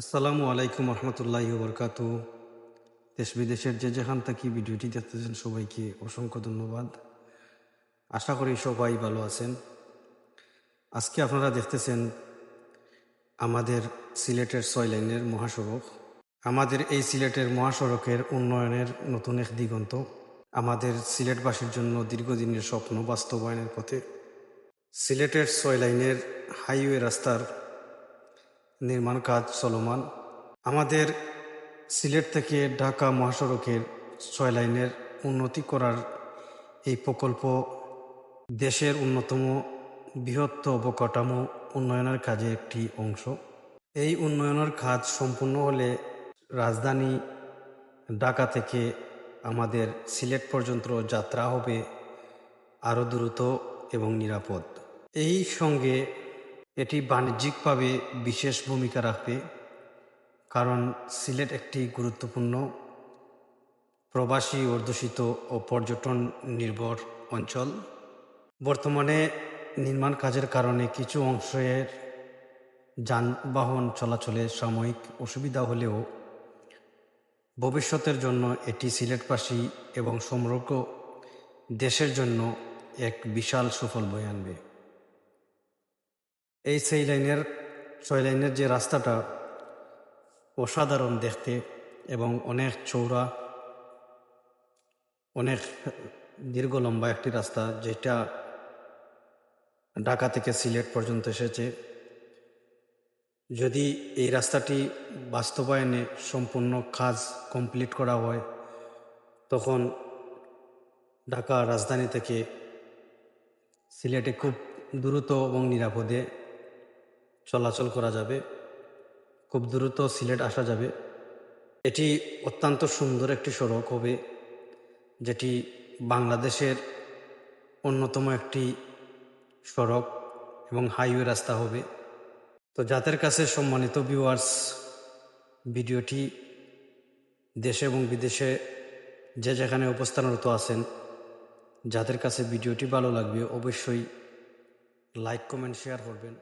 আসসালামু আলাইকুম রহমতুল্লাহ বরকাত দেশ বিদেশের যে যেখান থেকে ভিডিওটি দেখতেছেন সবাইকে অসংখ্য ধন্যবাদ। আশা করি সবাই ভালো আছেন। আজকে আপনারা দেখতেছেন আমাদের সিলেটের ছয় লাইনের মহাসড়ক। আমাদের এই সিলেটের মহাসড়কের উন্নয়নের নতুন এক দিগন্ত। আমাদের সিলেটবাসীর জন্য দীর্ঘদিনের স্বপ্ন বাস্তবায়নের পথে। সিলেটের ছয় লাইনের হাইওয়ে রাস্তার নির্মাণ কাজ চলমান। আমাদের সিলেট থেকে ঢাকা মহাসড়কের ছয় লাইনের উন্নতি করার এই প্রকল্প দেশের অন্যতম বৃহত্ত অবকাঠামো উন্নয়নের কাজে একটি অংশ। এই উন্নয়নের কাজ সম্পূর্ণ হলে রাজধানী ঢাকা থেকে আমাদের সিলেট পর্যন্ত যাত্রা হবে আরও দ্রুত এবং নিরাপদ। এই সঙ্গে এটি বাণিজ্যিকভাবে বিশেষ ভূমিকা রাখবে, কারণ সিলেট একটি গুরুত্বপূর্ণ প্রবাসী অর্ধুষিত ও পর্যটন নির্ভর অঞ্চল। বর্তমানে নির্মাণ কাজের কারণে কিছু অংশের যানবাহন চলাচলে সাময়িক অসুবিধা হলেও ভবিষ্যতের জন্য এটি সিলেটবাসী এবং সমগ্র দেশের জন্য এক বিশাল সুফল বয়ে আনবে। এই সেই লাইনের, ছয় লাইনের যে রাস্তাটা, অসাধারণ দেখতে এবং অনেক চৌড়া অনেক দীর্ঘ লম্বা একটি রাস্তা যেটা ঢাকা থেকে সিলেট পর্যন্ত এসেছে। যদি এই রাস্তাটি বাস্তবায়নে সম্পূর্ণ কাজ কমপ্লিট করা হয়, তখন ঢাকা রাজধানী থেকে সিলেটে খুব দ্রুত এবং নিরাপদে চলাচল করা যাবে। খুব দ্রুত সিলেট আসা যাবে। এটি অত্যন্ত সুন্দর একটি সড়ক হবে, যেটি বাংলাদেশের অন্যতম একটি সড়ক এবং হাইওয়ে রাস্তা হবে। তো যাদের কাছে সম্মানিত ভিউয়ার্স ভিডিওটি দেশে এবং বিদেশে যে যেখানে অবস্থানরত আছেন, যাদের কাছে ভিডিওটি ভালো লাগবে অবশ্যই লাইক কমেন্ট শেয়ার করবেন।